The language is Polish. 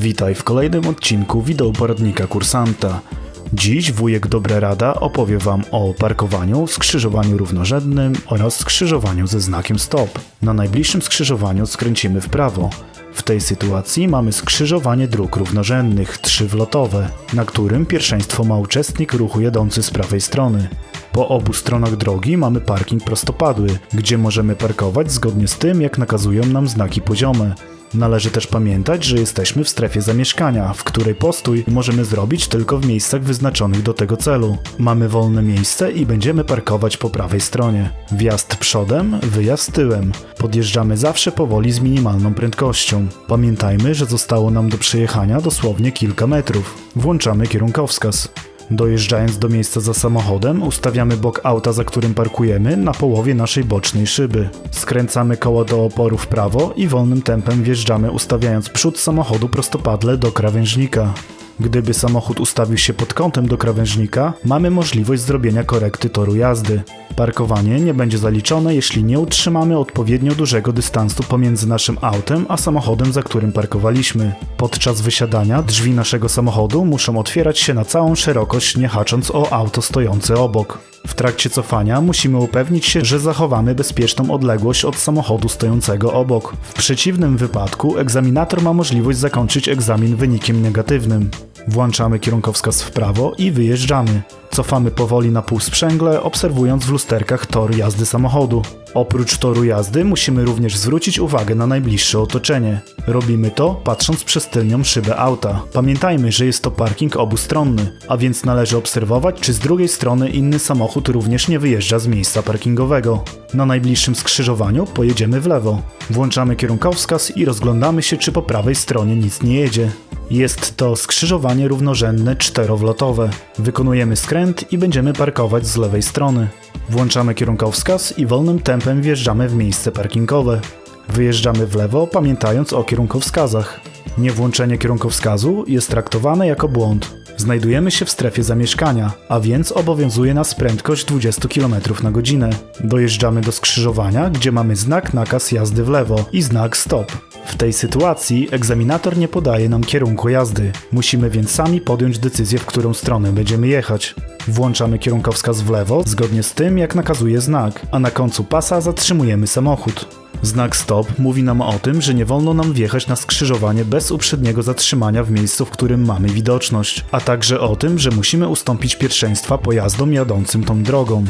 Witaj w kolejnym odcinku wideoporadnika kursanta. Dziś wujek Dobra Rada opowie Wam o parkowaniu, skrzyżowaniu równorzędnym oraz skrzyżowaniu ze znakiem stop. Na najbliższym skrzyżowaniu skręcimy w prawo. W tej sytuacji mamy skrzyżowanie dróg równorzędnych, trzywlotowe, na którym pierwszeństwo ma uczestnik ruchu jadący z prawej strony. Po obu stronach drogi mamy parking prostopadły, gdzie możemy parkować zgodnie z tym, jak nakazują nam znaki poziome. Należy też pamiętać, że jesteśmy w strefie zamieszkania, w której postój możemy zrobić tylko w miejscach wyznaczonych do tego celu. Mamy wolne miejsce i będziemy parkować po prawej stronie. Wjazd przodem, wyjazd tyłem. Podjeżdżamy zawsze powoli z minimalną prędkością. Pamiętajmy, że zostało nam do przejechania dosłownie kilka metrów. Włączamy kierunkowskaz. Dojeżdżając do miejsca za samochodem, ustawiamy bok auta, za którym parkujemy, na połowie naszej bocznej szyby. Skręcamy koło do oporu w prawo i wolnym tempem wjeżdżamy, ustawiając przód samochodu prostopadle do krawężnika. Gdyby samochód ustawił się pod kątem do krawężnika, mamy możliwość zrobienia korekty toru jazdy. Parkowanie nie będzie zaliczone, jeśli nie utrzymamy odpowiednio dużego dystansu pomiędzy naszym autem a samochodem, za którym parkowaliśmy. Podczas wysiadania drzwi naszego samochodu muszą otwierać się na całą szerokość, nie hacząc o auto stojące obok. W trakcie cofania musimy upewnić się, że zachowamy bezpieczną odległość od samochodu stojącego obok. W przeciwnym wypadku egzaminator ma możliwość zakończyć egzamin wynikiem negatywnym. Włączamy kierunkowskaz w prawo i wyjeżdżamy. Cofamy powoli na półsprzęgle, obserwując w lusterkach tor jazdy samochodu. Oprócz toru jazdy musimy również zwrócić uwagę na najbliższe otoczenie. Robimy to patrząc przez tylnią szybę auta. Pamiętajmy, że jest to parking obustronny, a więc należy obserwować, czy z drugiej strony inny samochód również nie wyjeżdża z miejsca parkingowego. Na najbliższym skrzyżowaniu pojedziemy w lewo. Włączamy kierunkowskaz i rozglądamy się, czy po prawej stronie nic nie jedzie. Jest to skrzyżowanie równorzędne czterowlotowe. Wykonujemy skręt i będziemy parkować z lewej strony. Włączamy kierunkowskaz i wolnym tempem wjeżdżamy w miejsce parkingowe. Wyjeżdżamy w lewo, pamiętając o kierunkowskazach. Niewłączenie kierunkowskazu jest traktowane jako błąd. Znajdujemy się w strefie zamieszkania, a więc obowiązuje nas prędkość 20 km na godzinę. Dojeżdżamy do skrzyżowania, gdzie mamy znak nakaz jazdy w lewo i znak stop. W tej sytuacji egzaminator nie podaje nam kierunku jazdy. Musimy więc sami podjąć decyzję, w którą stronę będziemy jechać. Włączamy kierunkowskaz w lewo, zgodnie z tym, jak nakazuje znak, a na końcu pasa zatrzymujemy samochód. Znak stop mówi nam o tym, że nie wolno nam wjechać na skrzyżowanie bez uprzedniego zatrzymania w miejscu, w którym mamy widoczność, a także o tym, że musimy ustąpić pierwszeństwa pojazdom jadącym tą drogą.